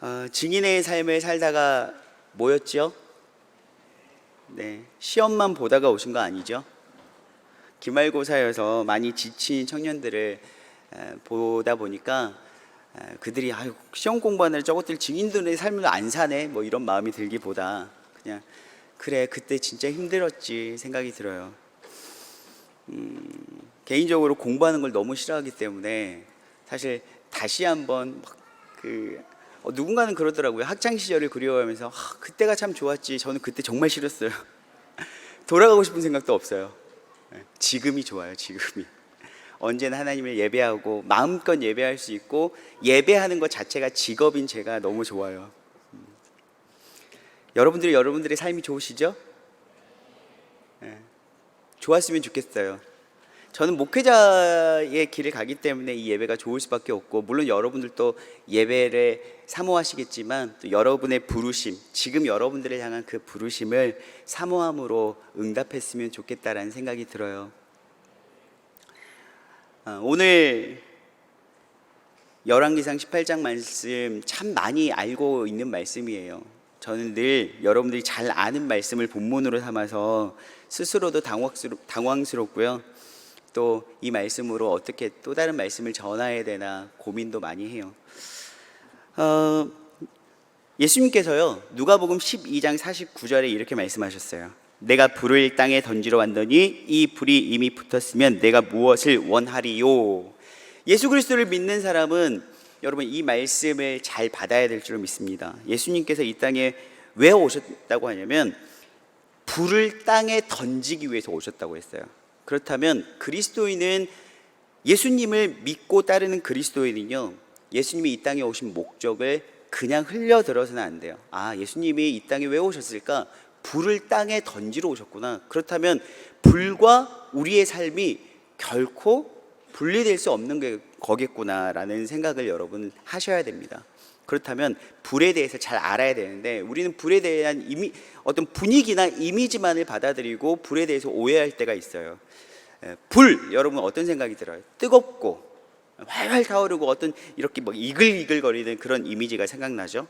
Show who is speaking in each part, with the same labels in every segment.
Speaker 1: 어, 증인의 삶을 살다가 뭐였죠? 네, 시험만 보다가 오신 거 아니죠? 기말고사여서 많이 지친 청년들을 에, 보다 보니까 에, 그들이 아유 시험 공부하느라 저것들 증인들의 삶을 안 사네 뭐 이런 마음이 들기보다 그냥 그래 그때 진짜 힘들었지 생각이 들어요. 음, 개인적으로 공부하는 걸 너무 싫어하기 때문에 사실 다시 한번 막그 어, 누군가는 그러더라고요. 학창 시절을 그리워하면서 아, 그때가 참 좋았지. 저는 그때 정말 싫었어요. 돌아가고 싶은 생각도 없어요. 네, 지금이 좋아요. 지금이. 언제나 하나님을 예배하고 마음껏 예배할 수 있고 예배하는 것 자체가 직업인 제가 너무 좋아요. 음. 여러분들이 여러분들의 삶이 좋으시죠? 네, 좋았으면 좋겠어요. 저는 목회자의 길을 가기 때문에 이 예배가 좋을 수밖에 없고 물론 여러분들도 예배를 사모하시겠지만 또 여러분의 부르심 지금 여러분들을 향한 그 부르심을 사모함으로 응답했으면 좋겠다라는 생각이 들어요. 아, 오늘 열왕기상 18장 말씀 참 많이 알고 있는 말씀이에요. 저는 늘 여러분들이 잘 아는 말씀을 본문으로 삼아서 스스로도 당황스러, 당황스럽고요. 또 이 말씀으로 어떻게 또 다른 말씀을 전해야 되나 고민도 많이 해요. 어, 예수님께서요 누가복음 12장 49절에 이렇게 말씀하셨어요. 내가 불을 땅에 던지러 왔더니 이 불이 이미 붙었으면 내가 무엇을 원하리요? 예수 그리스도를 믿는 사람은 여러분 이 말씀을 잘 받아야 될줄 믿습니다. 예수님께서 이 땅에 왜 오셨다고 하냐면 불을 땅에 던지기 위해서 오셨다고 했어요. 그렇다면 그리스도인은 예수님을 믿고 따르는 그리스도인은요, 예수님이 이 땅에 오신 목적을 그냥 흘려들어서는 안 돼요. 아, 예수님이 이 땅에 왜 오셨을까? 불을 땅에 던지러 오셨구나. 그렇다면 불과 우리의 삶이 결코 분리될 수 없는 게 거겠구나라는 생각을 여러분 하셔야 됩니다. 그렇다면 불에 대해서 잘 알아야 되는데 우리는 불에 대한 이미 어떤 분위기나 이미지만을 받아들이고 불에 대해서 오해할 때가 있어요. 에, 불 여러분 어떤 생각이 들어요? 뜨겁고 활활 타오르고 어떤 이렇게 뭐 이글이글 거리는 그런 이미지가 생각나죠.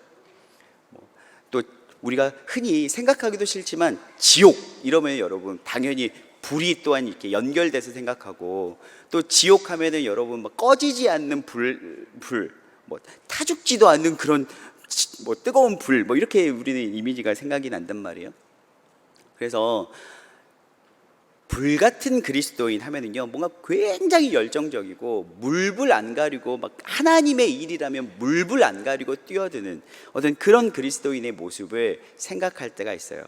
Speaker 1: 뭐, 또 우리가 흔히 생각하기도 싫지만 지옥 이러면 여러분 당연히 불이 또한 이렇게 연결돼서 생각하고 또 지옥 하면은 여러분 뭐 꺼지지 않는 불, 불, 뭐 타죽지도 않는 그런 지- 뭐 뜨거운 불, 뭐 이렇게 우리는 이미지가 생각이 난단 말이에요. 그래서 불 같은 그리스도인 하면은요 뭔가 굉장히 열정적이고 물불 안 가리고 막 하나님의 일이라면 물불 안 가리고 뛰어드는 어떤 그런 그리스도인의 모습을 생각할 때가 있어요.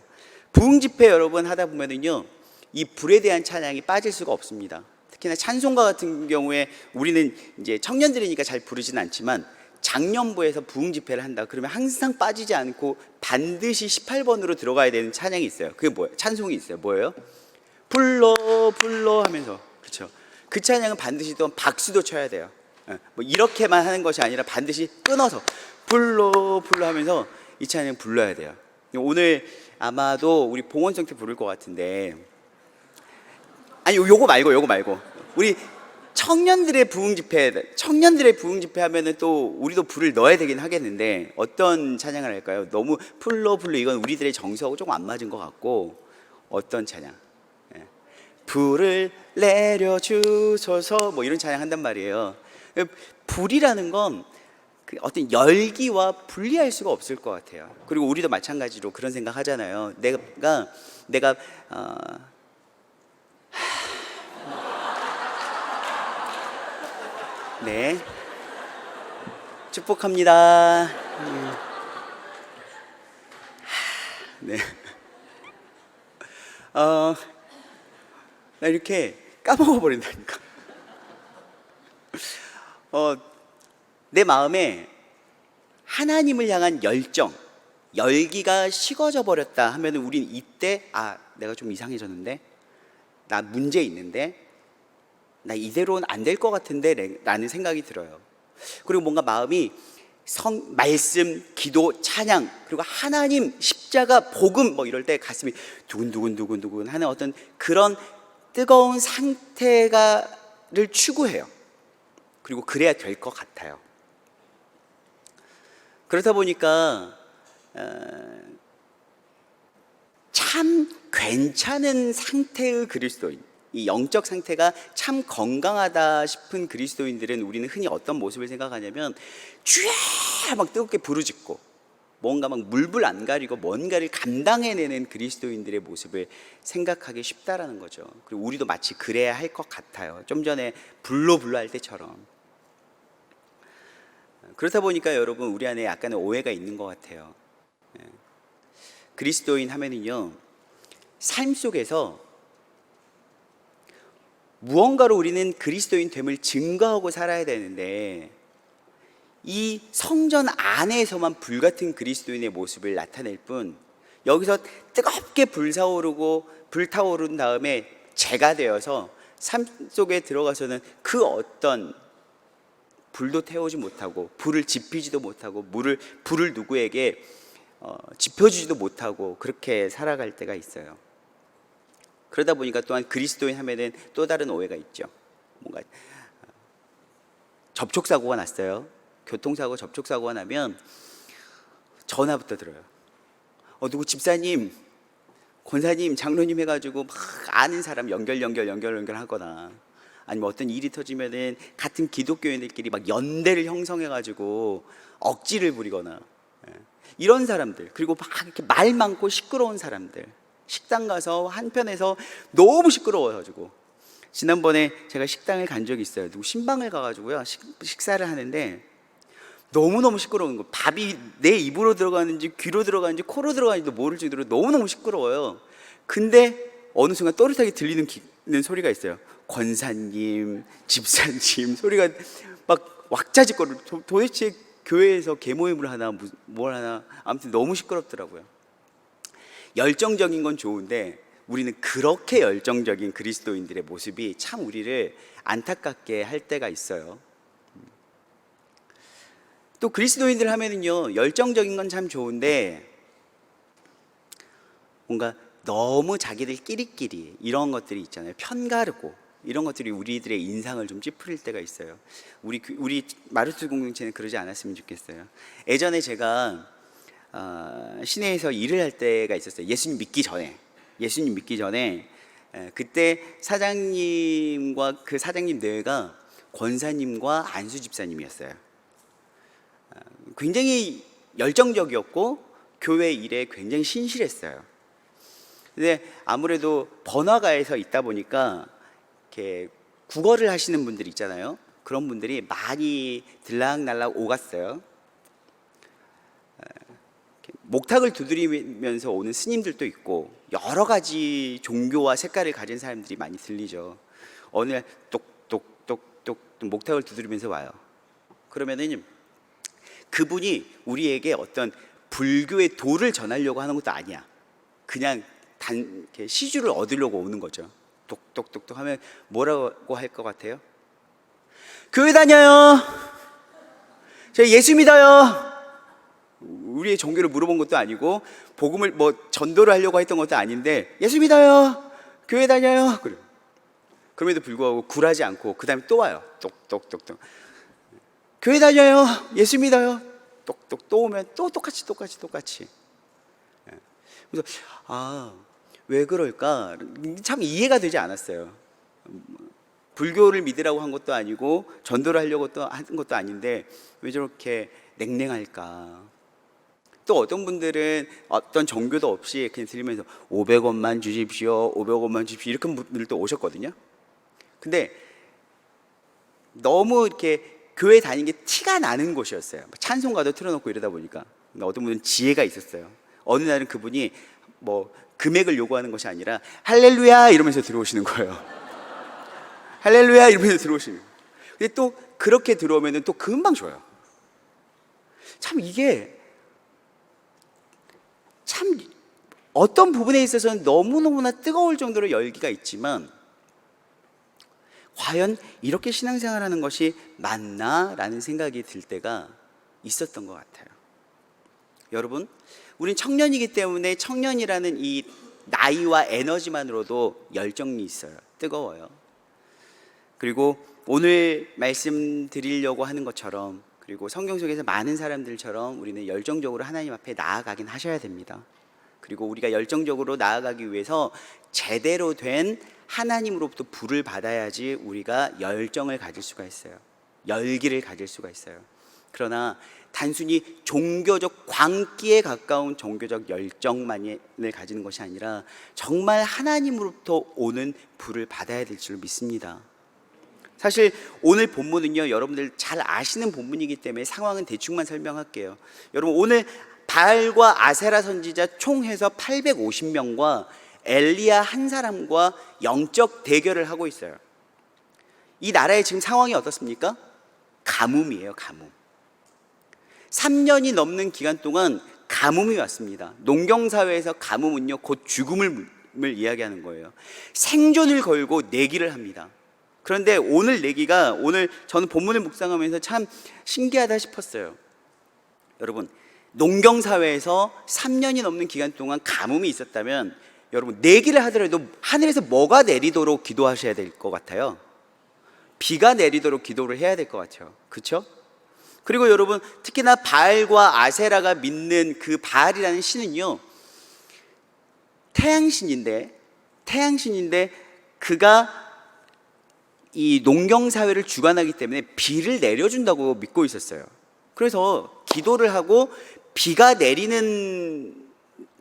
Speaker 1: 부흥 집회 여러분 하다 보면은요 이 불에 대한 찬양이 빠질 수가 없습니다. 특히나 찬송가 같은 경우에 우리는 이제 청년들이니까 잘 부르진 않지만 작년부에서 부흥 집회를 한다 그러면 항상 빠지지 않고 반드시 18번으로 들어가야 되는 찬양이 있어요. 그게 뭐예요? 찬송이 있어요. 뭐예요? 불러 불러 하면서 그렇죠. 그 찬양은 반드시 또 박수도 쳐야 돼요. 예, 뭐 이렇게만 하는 것이 아니라 반드시 끊어서 불러 불러 하면서 이 찬양 불러야 돼요. 오늘 아마도 우리 봉헌성 때 부를 것 같은데 아니 요- 요거 말고 요거 말고 우리 청년들의 부흥 집회 청년들의 부흥 집회 하면은 또 우리도 불을 넣어야 되긴 하겠는데 어떤 찬양을 할까요? 너무 풀로 풀로 이건 우리들의 정서하고 조금 안 맞은 것 같고 어떤 찬양? 예. 불을 내려 주소서 뭐 이런 찬양 한단 말이에요. 불이라는 건그 어떤 열기와 분리할 수가 없을 것 같아요. 그리고 우리도 마찬가지로 그런 생각 하잖아요. 내가 내가 어, 네. 축복합니다. 음. 네. 어, 나 이렇게 까먹어 버린다니까. 어, 내 마음에 하나님을 향한 열정, 열기가 식어져 버렸다 하면 우린 이때 아, 내가 좀 이상해졌는데, 나 문제 있는데, 나 이대로는 안 될 것 같은데 래- 라는 생각이 들어요. 그리고 뭔가 마음이 성 말씀, 기도, 찬양 그리고 하나님 십자가 복음 뭐 이럴 때 가슴이 두근두근 두근두근 하는 어떤 그런 뜨거운 상태가를 추구해요. 그리고 그래야 될 것 같아요. 그렇다 보니까 어, 참 괜찮은 상태의 그리스도인, 이 영적 상태가 참 건강하다 싶은 그리스도인들은 우리는 흔히 어떤 모습을 생각하냐면 쥐야 막 뜨겁게 부르짖고 뭔가 막 물불 안 가리고 뭔가를 감당해내는 그리스도인들의 모습을 생각하기 쉽다라는 거죠. 그리고 우리도 마치 그래야 할 것 같아요. 좀 전에 불로 불로 할 때처럼. 그렇다 보니까 여러분 우리 안에 약간의 오해가 있는 것 같아요. 예. 그리스도인 하면은요 삶 속에서 무언가로 우리는 그리스도인 됨을 증거하고 살아야 되는데 이 성전 안에서만 불같은 그리스도인의 모습을 나타낼 뿐 여기서 뜨겁게 불사오르고 불타오른 다음에 재가 되어서 삶 속에 들어가서는 그 어떤 불도 태우지 못하고 불을 지피지도 못하고 물을 불을 누구에게 어, 지펴주지도 못하고 그렇게 살아갈 때가 있어요. 그러다 보니까 또한 그리스도인 하면은 또 다른 오해가 있죠. 뭔가 어, 접촉 사고가 났어요. 교통사고 접촉 사고가 나면 전화부터 들어요. 어 누구 집사님, 권사님, 장로님 해가지고 막 아는 사람 연결 연결 연결 연결 하거나 아니면 어떤 일이 터지면은 같은 기독교인들끼리 막 연대를 형성해가지고 억지를 부리거나 예. 이런 사람들 그리고 막 이렇게 말 많고 시끄러운 사람들 식당 가서 한편에서 너무 시끄러워가지고 지난번에 제가 식당에 간 적이 있어요. 누구 신방을 가가지고요 식, 식사를 하는데 너무 너무 시끄러운 거. 밥이 내 입으로 들어가는지 귀로 들어가는지 코로 들어가는지도 모를 정도로 너무 너무 시끄러워요. 근데 어느 순간 또렷하게 들리는 기, 는 소리가 있어요. 권사님, 집사님 소리가 막 왁자지껄. 도- 도대체 교회에서 개모임을 하나 무- 뭘 하나 아무튼 너무 시끄럽더라고요. 열정적인 건 좋은데 우리는 그렇게 열정적인 그리스도인들의 모습이 참 우리를 안타깝게 할 때가 있어요. 또 그리스도인들 하면은요 열정적인 건 참 좋은데 뭔가 너무 자기들 끼리끼리 이런 것들이 있잖아요. 편가르고 이런 것들이 우리들의 인상을 좀 찌푸릴 때가 있어요. 우리 그- 우리 마르트 공동체는 그러지 않았으면 좋겠어요. 예전에 제가 어, 시내에서 일을 할 때가 있었어요 예수님 믿기 전에 예수님 믿기 전에 에, 그때 사장님과 그 사장님 내외가 권사님과 안수 집사님이었어요 굉장히 열정적이었고 교회 일에 굉장히 신실했어요. 근데 아무래도 번화가에서 있다 보니까 이렇게 국어를 하시는 분들 있잖아요. 그런 분들이 많이 들락날락 오갔어요. 목탁을 두드리면서 오는 스님들도 있고 여러 가지 종교와 색깔을 가진 사람들이 많이 들리죠. 어느 날 똑똑똑똑 목탁을 두드리면서 와요. 그러면은 그분이 우리에게 어떤 불교의 도를 전하려고 하는 것도 아니야. 그냥 단 시주를 얻으려고 오는 거죠. 똑똑똑똑 하면 뭐라고 할 것 같아요? 교회 다녀요. 저 예수 믿어요. 우리의 종교를 물어본 것도 아니고 복음을 뭐 전도를 하려고 했던 것도 아닌데 예수 믿어요. 교회 다녀요. 그래. 그럼에도 불구하고 굴하지 않고 그 다음에 또 와요. 똑똑똑똑. 교회 다녀요. 예수 믿어요. 똑똑 또 오면 또 똑같이 똑같이 똑같이. 예. 그래서 아 왜 그럴까 참 이해가 되지 않았어요. 불교를 믿으라고 한 것도 아니고 전도를 하려고 또한 것도 아닌데 왜 저렇게 냉랭할까? 또 어떤 분들은 어떤 종교도 없이 그냥 들으면서 500원만 주십시오, 500원만 주십시오 이렇게 분들도 오셨거든요. 근데 너무 이렇게 교회 다니는 게 티가 나는 곳이었어요. 찬송가도 틀어놓고 이러다 보니까 어떤 분은 지혜가 있었어요. 어느 날은 그분이 뭐 금액을 요구하는 것이 아니라 할렐루야 이러면서 들어오시는 거예요. 할렐루야 이러면서 들어오시는. 거예요. 근데 또 그렇게 들어오면은 또 금방 줘요. 참 이게 참 어떤 부분에 있어서는 너무너무나 뜨거울 정도로 열기가 있지만 과연 이렇게 신앙생활 하는 것이 맞나 라는 생각이 들 때가 있었던 것 같아요. 여러분, 우린 청년이기 때문에 청년이라는 이 나이와 에너지만으로도 열정이 있어요. 뜨거워요. 그리고 오늘 말씀드리려고 하는 것처럼 그리고 성경 속에서 많은 사람들처럼 우리는 열정적으로 하나님 앞에 나아가긴 하셔야 됩니다. 그리고 우리가 열정적으로 나아가기 위해서 제대로 된 하나님으로부터 불을 받아야지 우리가 열정을 가질 수가 있어요. 열기를 가질 수가 있어요. 그러나 단순히 종교적 광기에 가까운 종교적 열정만을 가지는 것이 아니라 정말 하나님으로부터 오는 불을 받아야 될줄 믿습니다. 사실 오늘 본문은요 여러분들 잘 아시는 본문이기 때문에 상황은 대충만 설명할게요. 여러분 오늘 바알과 아세라 선지자 총 해서 850명과 엘리야 한 사람과 영적 대결을 하고 있어요. 이 나라의 지금 상황이 어떻습니까? 가뭄이에요, 가뭄. 3년이 넘는 기간 동안 가뭄이 왔습니다. 농경사회에서 가뭄은요, 곧 죽음을 을 이야기하는 거예요. 생존을 걸고 내기를 합니다. 그런데 오늘 내기가 오늘 저는 본문을 묵상하면서 참 신기하다 싶었어요. 여러분, 농경 사회에서 3년이 넘는 기간 동안 가뭄이 있었다면 여러분, 내기를 하더라도 하늘에서 뭐가 내리도록 기도하셔야 될 것 같아요? 비가 내리도록 기도를 해야 될 것 같아요. 그렇죠? 그리고 여러분 특히나 바알과 아세라가 믿는 그 바알이라는 신은요 태양신인데 태양신인데 그가 이 농경 사회를 주관하기 때문에 비를 내려준다고 믿고 있었어요. 그래서 기도를 하고 비가 내리는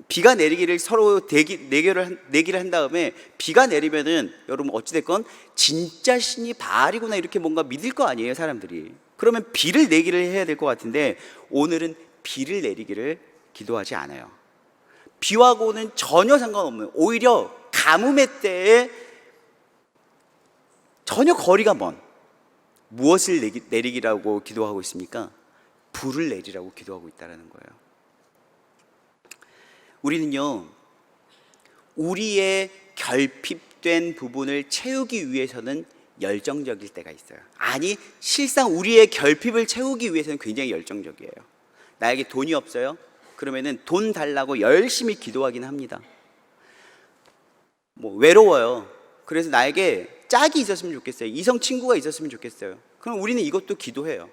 Speaker 1: 비가 내리기를 서로 대기, 내기를, 한, 내기를 한 다음에 비가 내리면은 여러분 어찌됐건 진짜 신이 바알이구나 이렇게 뭔가 믿을 거 아니에요 사람들이 그러면 비를 내기를 해야 될 것 같은데 오늘은 비를 내리기를 기도하지 않아요 비와고는 전혀 상관없는 오히려 가뭄의 때에 전혀 거리가 먼 무엇을 내리기라고 기도하고 있습니까? 불을 내리라고 기도하고 있다는 거예요 우리는요, 우리의 결핍된 부분을 채우기 위해서는 열정적일 때가 있어요. 아니, 실상 우리의 결핍을 채우기 위해서는 굉장히 열정적이에요. 나에게 돈이 없어요? 그러면은 돈 달라고 열심히 기도하긴 합니다. 뭐, 외로워요. 그래서 나에게 짝이 있었으면 좋겠어요. 이성 친구가 있었으면 좋겠어요. 그럼 우리는 이것도 기도해요.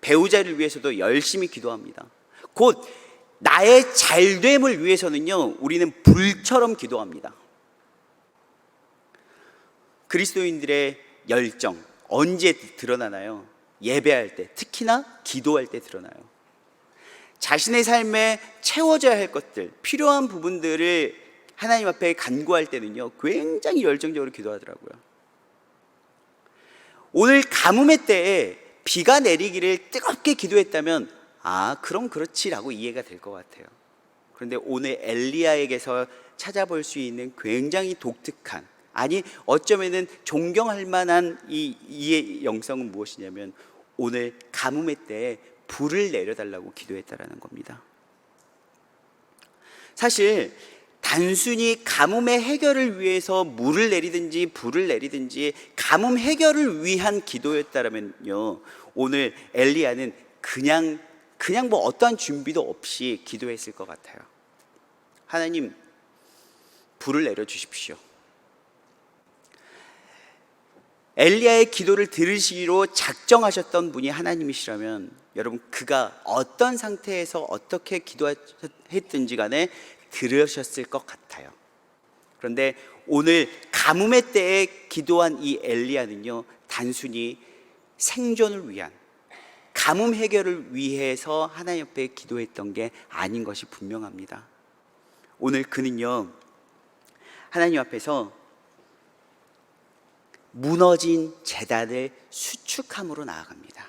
Speaker 1: 배우자를 위해서도 열심히 기도합니다. 곧 나의 잘됨을 위해서는요, 우리는 불처럼 기도합니다. 그리스도인들의 열정, 언제 드러나나요? 예배할 때, 특히나 기도할 때 드러나요. 자신의 삶에 채워져야 할 것들, 필요한 부분들을 하나님 앞에 간구할 때는요, 굉장히 열정적으로 기도하더라고요. 오늘 가뭄의 때에 비가 내리기를 뜨겁게 기도했다면 아, 그럼 그렇지라고 이해가 될 것 같아요. 그런데 오늘 엘리야에게서 찾아볼 수 있는 굉장히 독특한 아니 어쩌면은 존경할 만한 이 이의 영성은 무엇이냐면 오늘 가뭄의 때에 불을 내려달라고 기도했다라는 겁니다. 사실 단순히 가뭄의 해결을 위해서 물을 내리든지 불을 내리든지 가뭄 해결을 위한 기도였다면요 오늘 엘리야는 그냥 그냥 뭐 어떠한 준비도 없이 기도했을 것 같아요. 하나님, 불을 내려 주십시오. 엘리야의 기도를 들으시기로 작정하셨던 분이 하나님이시라면 여러분 그가 어떤 상태에서 어떻게 기도했든지 간에 들으셨을 것 같아요. 그런데 오늘 가뭄의 때에 기도한 이 엘리야는요 단순히 생존을 위한 가뭄 해결을 위해서 하나님 옆에 기도했던 게 아닌 것이 분명합니다. 오늘 그는요, 하나님 앞에서 무너진 재단을 수축함으로 나아갑니다.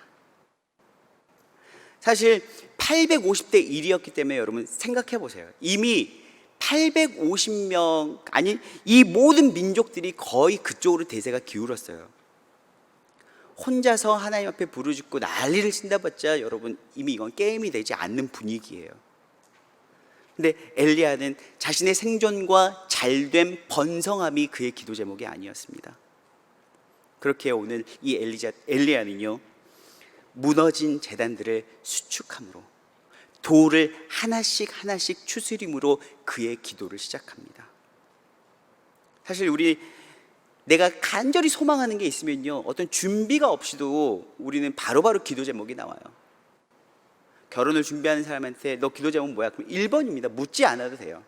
Speaker 1: 사실 850대 1이었기 때문에 여러분 생각해 보세요. 이미 850명, 아니, 이 모든 민족들이 거의 그쪽으로 대세가 기울었어요. 혼자서 하나님 앞에 부르짖고 난리를 친다봤자 여러분 이미 이건 게임이 되지 않는 분위기예요. 근데 엘리야는 자신의 생존과 잘됨 번성함이 그의 기도 제목이 아니었습니다. 그렇게 오늘 이 엘리자 엘리야는요 무너진 재단들을 수축함으로 돌을 하나씩 하나씩 추스림으로 그의 기도를 시작합니다. 사실 우리 내가 간절히 소망하는 게 있으면요. 어떤 준비가 없이도 우리는 바로 바로 기도 제목이 나와요. 결혼을 준비하는 사람한테 너 기도 제목 뭐야? 그럼 1번입니다. 묻지 않아도 돼요.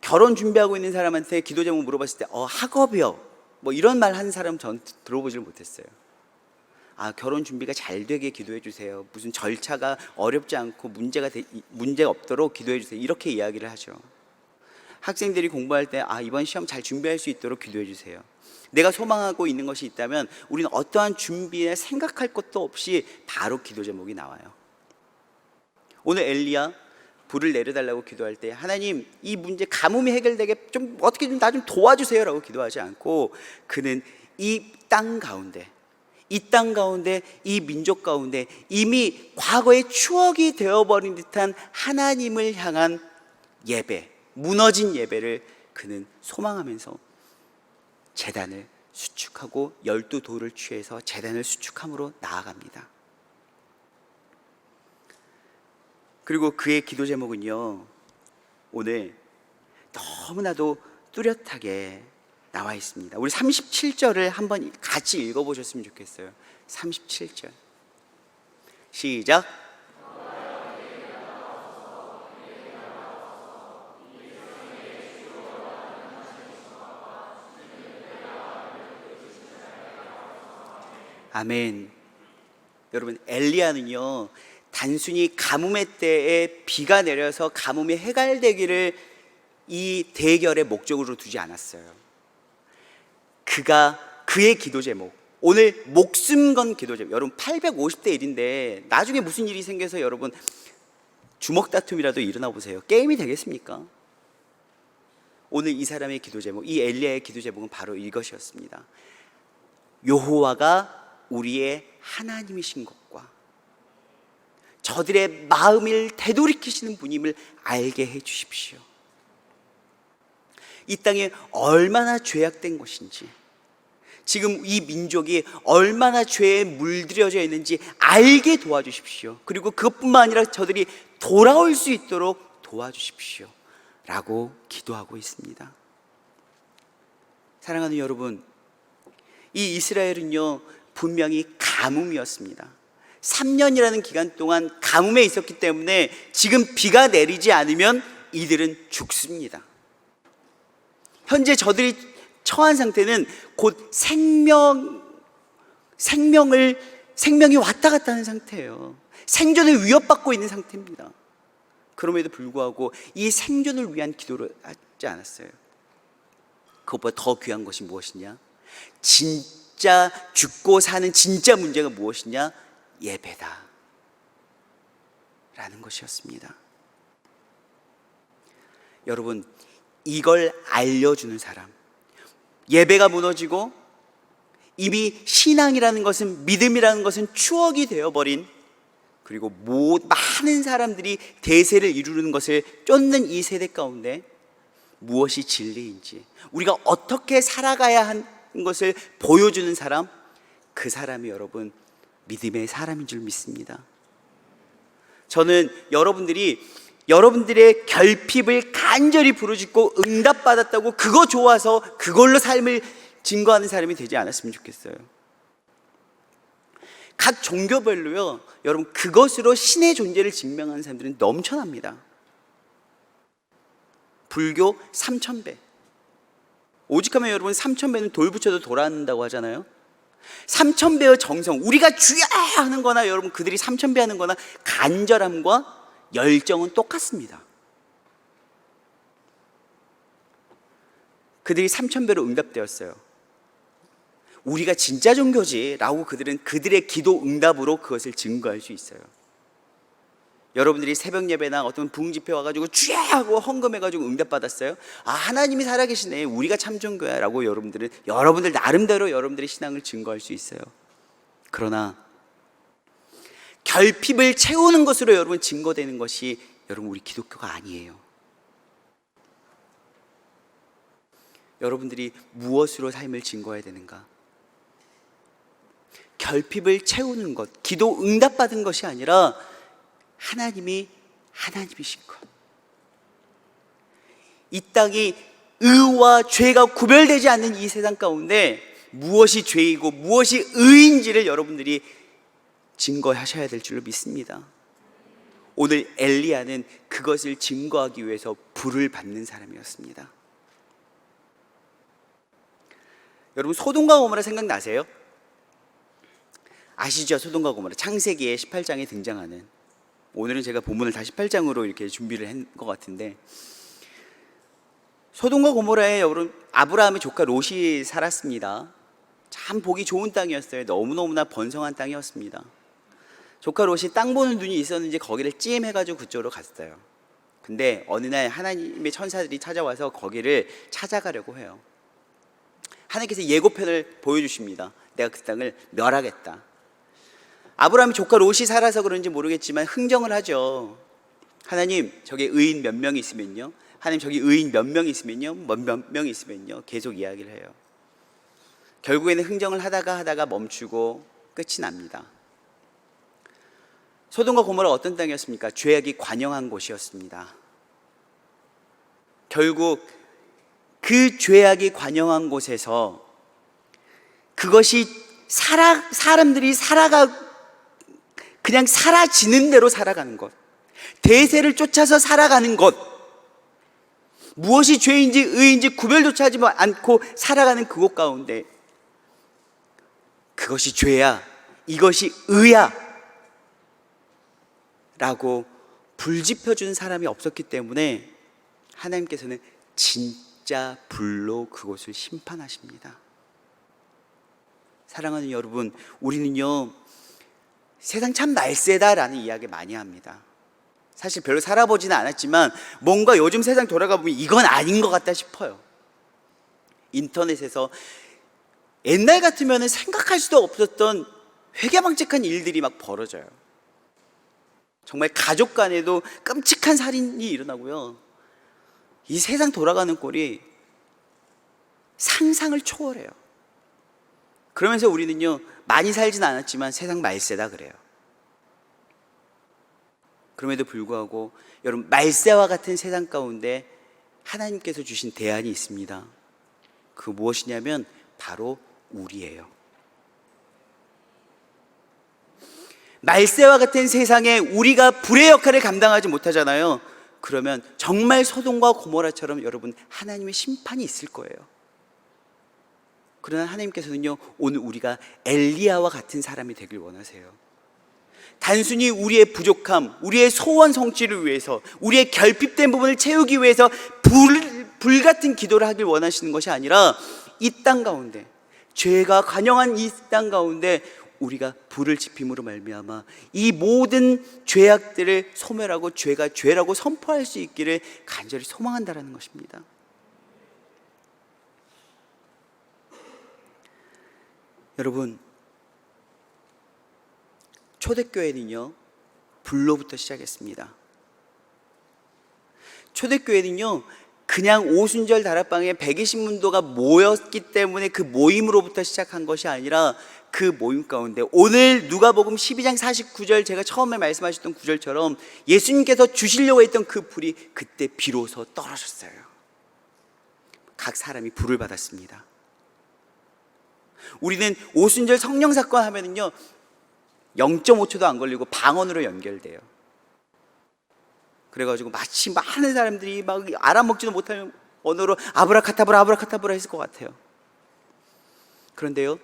Speaker 1: 결혼 준비하고 있는 사람한테 기도 제목 물어봤을 때, 어, 학업이요. 뭐 이런 말 하는 사람 전 들어보질 못했어요. 아, 결혼 준비가 잘 되게 기도해 주세요. 무슨 절차가 어렵지 않고 문제가 되, 문제가 없도록 기도해 주세요. 이렇게 이야기를 하죠. 학생들이 공부할 때, 아, 이번 시험 잘 준비할 수 있도록 기도해 주세요. 내가 소망하고 있는 것이 있다면 우리는 어떠한 준비에 생각할 것도 없이 바로 기도 제목이 나와요. 오늘 엘리야 불을 내려달라고 기도할 때 하나님 이 문제 가뭄이 해결되게 좀 어떻게 좀 나 좀 도와주세요라고 기도하지 않고 그는 이 땅 가운데 이 땅 가운데 이 민족 가운데 이미 과거의 추억이 되어버린 듯한 하나님을 향한 예배 무너진 예배를 그는 소망하면서 재단을 수축하고 열두 돌을 취해서 재단을 수축함으로 나아갑니다. 그리고 그의 기도 제목은요, 오늘 너무나도 뚜렷하게 나와 있습니다. 우리 37절을 한번 같이 읽어 보셨으면 좋겠어요. 37절. 시작. 아멘. 여러분 엘리야는요 단순히 가뭄의 때에 비가 내려서 가뭄이 해갈되기를 이 대결의 목적으로 두지 않았어요. 그가 그의 기도 제목 오늘 목숨 건 기도 제목 여러분 850대 1인데 나중에 무슨 일이 생겨서 여러분 주먹 다툼이라도 일어나 보세요. 게임이 되겠습니까? 오늘 이 사람의 기도 제목, 이 엘리야의 기도 제목은 바로 이것이었습니다. 여호와가 우리의 하나님이신 것과 저들의 마음을 되돌이키시는 분임을 알게 해 주십시오. 이 땅에 얼마나 죄악된 것인지, 지금 이 민족이 얼마나 죄에 물들여져 있는지 알게 도와주십시오. 그리고 그것뿐만 아니라 저들이 돌아올 수 있도록 도와주십시오. 라고 기도하고 있습니다. 사랑하는 여러분, 이 이스라엘은요, 분명히 가뭄이었습니다. 3년이라는 기간 동안 가뭄에 있었기 때문에 지금 비가 내리지 않으면 이들은 죽습니다. 현재 저들이 처한 상태는 곧 생명, 생명을, 생명이 왔다 갔다 하는 상태예요. 생존을 위협받고 있는 상태입니다. 그럼에도 불구하고 이 생존을 위한 기도를 하지 않았어요. 그것보다 더 귀한 것이 무엇이냐? 진짜 죽고 사는 진짜 문제가 무엇이냐? 예배다. 라는 것이었습니다. 여러분, 이걸 알려주는 사람. 예배가 무너지고 이미 신앙이라는 것은 믿음이라는 것은 추억이 되어버린 그리고 모, 많은 사람들이 대세를 이루는 것을 쫓는 이 세대 가운데 무엇이 진리인지 우리가 어떻게 살아가야 하는 것을 보여주는 사람 그 사람이 여러분 믿음의 사람인 줄 믿습니다. 저는 여러분들이 여러분들의 결핍을 간절히 부르짖고 응답받았다고 그거 좋아서 그걸로 삶을 증거하는 사람이 되지 않았으면 좋겠어요. 각 종교별로요, 여러분 그것으로 신의 존재를 증명하는 사람들은 넘쳐납니다. 불교 3천배. 오직하면 여러분 3천배는 돌 붙여도 돌아간다고 하잖아요. 3천배의 정성, 우리가 주야 하는 거나 여러분 그들이 3천배 하는 거나 간절함과 열정은 똑같습니다. 그들이 3천배로 응답되었어요. 우리가 진짜 종교지라고 그들은 그들의 기도 응답으로 그것을 증거할 수 있어요. 여러분들이 새벽 예배나 어떤 부흥 집회 와가지고 주야 하고 헌금해가지고 응답받았어요. 아 하나님이 살아계시네. 우리가 참 종교야라고 여러분들은 여러분들 나름대로 여러분들의 신앙을 증거할 수 있어요. 그러나 결핍을 채우는 것으로 여러분 증거되는 것이 여러분 우리 기독교가 아니에요. 여러분들이 무엇으로 삶을 증거해야 되는가? 결핍을 채우는 것, 기도 응답받은 것이 아니라 하나님이 하나님이신 것. 이 땅이 의와 죄가 구별되지 않는 이 세상 가운데 무엇이 죄이고 무엇이 의인지를 여러분들이 증거하셔야 될 줄로 믿습니다. 오늘 엘리야는 그것을 증거하기 위해서 불을 받는 사람이었습니다. 여러분 소돔과 고모라 생각나세요? 아시죠? 소돔과 고모라 창세기의 18장에 등장하는 오늘은 제가 본문을 다 18장으로 이렇게 준비를 한 것 같은데 소돔과 고모라에 여러분 아브라함의 조카 롯이 살았습니다. 참 보기 좋은 땅이었어요. 너무너무나 번성한 땅이었습니다. 조카 롯이 땅 보는 눈이 있었는지 거기를 찜해가지고 그쪽으로 갔어요. 근데 어느 날 하나님의 천사들이 찾아와서 거기를 찾아가려고 해요. 하나님께서 예고편을 보여주십니다. 내가 그 땅을 멸하겠다. 아브라함이 조카 롯이 살아서 그런지 모르겠지만 흥정을 하죠. 하나님 저기 의인 몇 명이 있으면요. 하나님 저기 의인 몇 명이 있으면요. 몇, 몇 있으면요. 계속 이야기를 해요. 결국에는 흥정을 하다가 하다가 멈추고 끝이 납니다. 소돔과 고모라 어떤 땅이었습니까? 죄악이 관영한 곳이었습니다. 결국 그 죄악이 관영한 곳에서 그것이 살아 사람들이 살아가 그냥 사라지는 대로 살아가는 것, 대세를 쫓아서 살아가는 것, 무엇이 죄인지 의인지 구별조차 하지 않고 살아가는 그곳 가운데 그것이 죄야, 이것이 의야, 라고 불지펴준 사람이 없었기 때문에 하나님께서는 진짜 불로 그곳을 심판하십니다. 사랑하는 여러분, 우리는요, 세상 참 날쌔다라는 이야기 많이 합니다. 사실 별로 살아보지는 않았지만 뭔가 요즘 세상 돌아가 보면 이건 아닌 것 같다 싶어요. 인터넷에서 옛날 같으면 생각할 수도 없었던 회개망측한 일들이 막 벌어져요. 정말 가족 간에도 끔찍한 살인이 일어나고요. 이 세상 돌아가는 꼴이 상상을 초월해요. 그러면서 우리는요, 많이 살진 않았지만 세상 말세다 그래요. 그럼에도 불구하고 여러분, 말세와 같은 세상 가운데 하나님께서 주신 대안이 있습니다. 그 무엇이냐면 바로 우리예요. 말세와 같은 세상에 우리가 불의 역할을 감당하지 못하잖아요. 그러면 정말 소돔과 고모라처럼 여러분 하나님의 심판이 있을 거예요. 그러나 하나님께서는요 오늘 우리가 엘리야와 같은 사람이 되길 원하세요. 단순히 우리의 부족함, 우리의 소원 성취를 위해서, 우리의 결핍된 부분을 채우기 위해서 불, 불 같은 기도를 하길 원하시는 것이 아니라 이 땅 가운데 죄가 관영한 이 땅 가운데 우리가 불을 지핌으로 말미암아 이 모든 죄악들을 소멸하고 죄가 죄라고 선포할 수 있기를 간절히 소망한다라는 것입니다. 여러분 초대교회는요 불로부터 시작했습니다. 초대교회는요 그냥 오순절 다락방에 120문도가 모였기 때문에 그 모임으로부터 시작한 것이 아니라 그 모임 가운데 오늘 누가복음 12장 49절 제가 처음에 말씀하셨던 구절처럼 예수님께서 주시려고 했던 그 불이 그때 비로소 떨어졌어요. 각 사람이 불을 받았습니다. 우리는 오순절 성령 사건 하면은요 0.5초도 안 걸리고 방언으로 연결돼요. 그래가지고 마치 많은 사람들이 막 알아먹지도 못하는 언어로 아브라카타브라 아브라카타브라 했을 것 같아요. 그런데요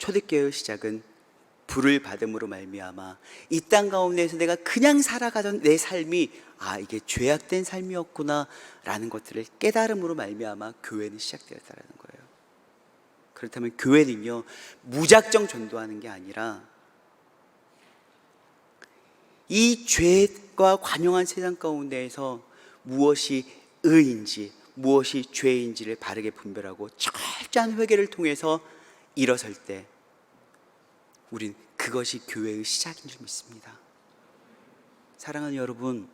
Speaker 1: 초대교회의 시작은 불을 받음으로 말미암아 이 땅 가운데에서 내가 그냥 살아가던 내 삶이 아 이게 죄악된 삶이었구나라는 것들을 깨달음으로 말미암아 교회는 시작되었다라는 거예요. 그렇다면 교회는요 무작정 전도하는 게 아니라 이 죄과 관용한 세상 가운데에서 무엇이 의인지 무엇이 죄인지를 바르게 분별하고 철저한 회개를 통해서 일어설 때 우린 그것이 교회의 시작인 줄 믿습니다. 사랑하는 여러분,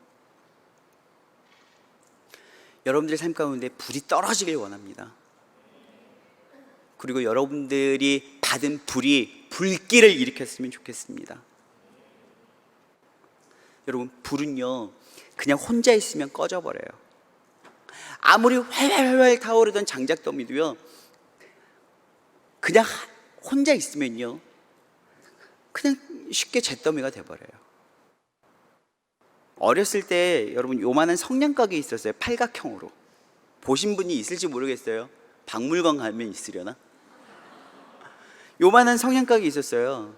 Speaker 1: 여러분들의 삶 가운데 불이 떨어지길 원합니다. 그리고 여러분들이 받은 불이 불길을 일으켰으면 좋겠습니다. 여러분, 불은요, 그냥 혼자 있으면 꺼져버려요. 아무리 활활활 타오르던 장작더미도요, 그냥 혼자 있으면요, 그냥 쉽게 잿더미가 돼버려요. 어렸을 때 여러분 요만한 성냥가게 있었어요. 팔각형으로. 보신 분이 있을지 모르겠어요. 박물관 가면 있으려나? 요만한 성냥가게 있었어요.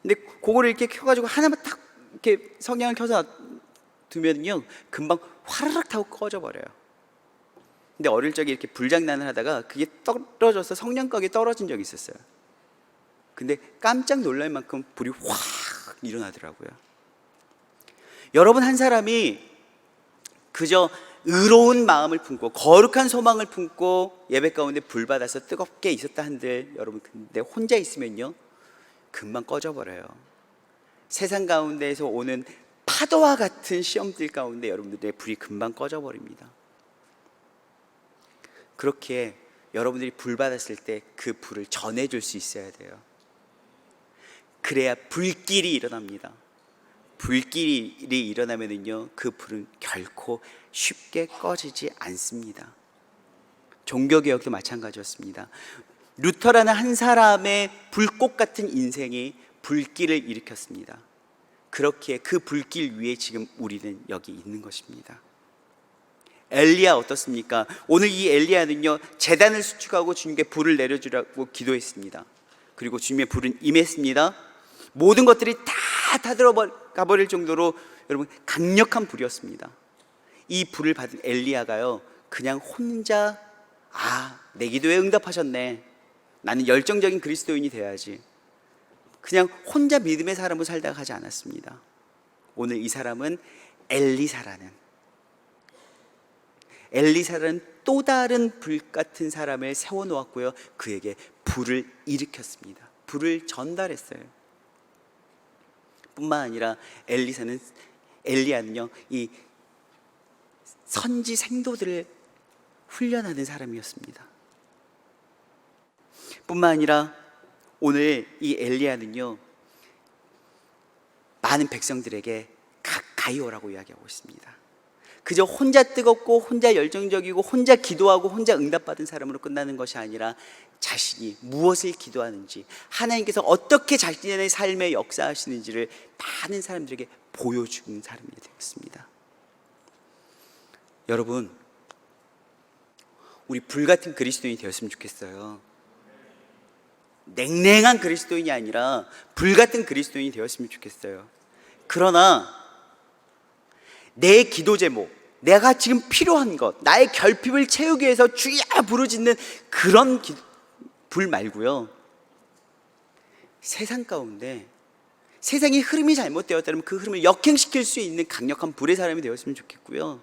Speaker 1: 근데 그거를 이렇게 켜가지고 하나만 딱 이렇게 성냥을 켜서 두면요 금방 화르륵 타고 꺼져 버려요. 근데 어릴 적에 이렇게 불장난을 하다가 그게 떨어져서 성냥가게 떨어진 적이 있었어요. 근데 깜짝 놀랄 만큼 불이 확 일어나더라고요. 여러분 한 사람이 그저 의로운 마음을 품고 거룩한 소망을 품고 예배 가운데 불 받아서 뜨겁게 있었다 한들 여러분 근데 혼자 있으면요 금방 꺼져 버려요. 세상 가운데에서 오는 파도와 같은 시험들 가운데 여러분들의 불이 금방 꺼져 버립니다. 그렇게 여러분들이 불 받았을 때 그 불을 전해줄 수 있어야 돼요. 그래야 불길이 일어납니다. 불길이 일어나면은요, 그 불은 결코 쉽게 꺼지지 않습니다. 종교개혁도 마찬가지였습니다. 루터라는 한 사람의 불꽃 같은 인생이 불길을 일으켰습니다. 그렇게 그 불길 위에 지금 우리는 여기 있는 것입니다. 엘리야 어떻습니까? 오늘 이 엘리야는요 재단을 수축하고 주님께 불을 내려주라고 기도했습니다. 그리고 주님의 불은 임했습니다. 모든 것들이 다 타들어가 버릴 정도로 여러분 강력한 불이었습니다. 이 불을 받은 엘리야가요 그냥 혼자 아 내 기도에 응답하셨네. 나는 열정적인 그리스도인이 돼야지. 그냥 혼자 믿음의 사람으로 살다가 가지 않았습니다. 오늘 이 사람은 엘리사라는 엘리사라는 또 다른 불 같은 사람을 세워 놓았고요. 그에게 불을 일으켰습니다. 불을 전달했어요. 뿐만 아니라 엘리사는 엘리야는요. 이 선지 생도들을 훈련하는 사람이었습니다. 뿐만 아니라 오늘 이 엘리야는요 많은 백성들에게 가까이 오라고 이야기하고 있습니다. 그저 혼자 뜨겁고 혼자 열정적이고 혼자 기도하고 혼자 응답받은 사람으로 끝나는 것이 아니라 자신이 무엇을 기도하는지 하나님께서 어떻게 자신의 삶에 역사하시는지를 많은 사람들에게 보여주는 사람이 되었습니다. 여러분, 우리 불같은 그리스도인이 되었으면 좋겠어요. 냉랭한 그리스도인이 아니라 불같은 그리스도인이 되었으면 좋겠어요. 그러나 내 기도 제목, 내가 지금 필요한 것, 나의 결핍을 채우기 위해서 주야 부르짖는 그런 기, 불 말고요. 세상 가운데 세상의 흐름이 잘못되었다면 그 흐름을 역행시킬 수 있는 강력한 불의 사람이 되었으면 좋겠고요.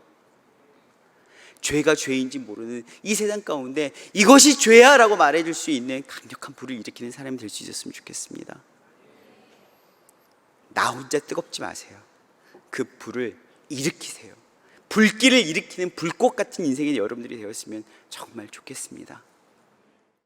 Speaker 1: 죄가 죄인지 모르는 이 세상 가운데 이것이 죄야 라고 말해줄 수 있는 강력한 불을 일으키는 사람이 될 수 있었으면 좋겠습니다. 나 혼자 뜨겁지 마세요. 그 불을 일으키세요. 불길을 일으키는 불꽃 같은 인생이 여러분들이 되었으면 정말 좋겠습니다.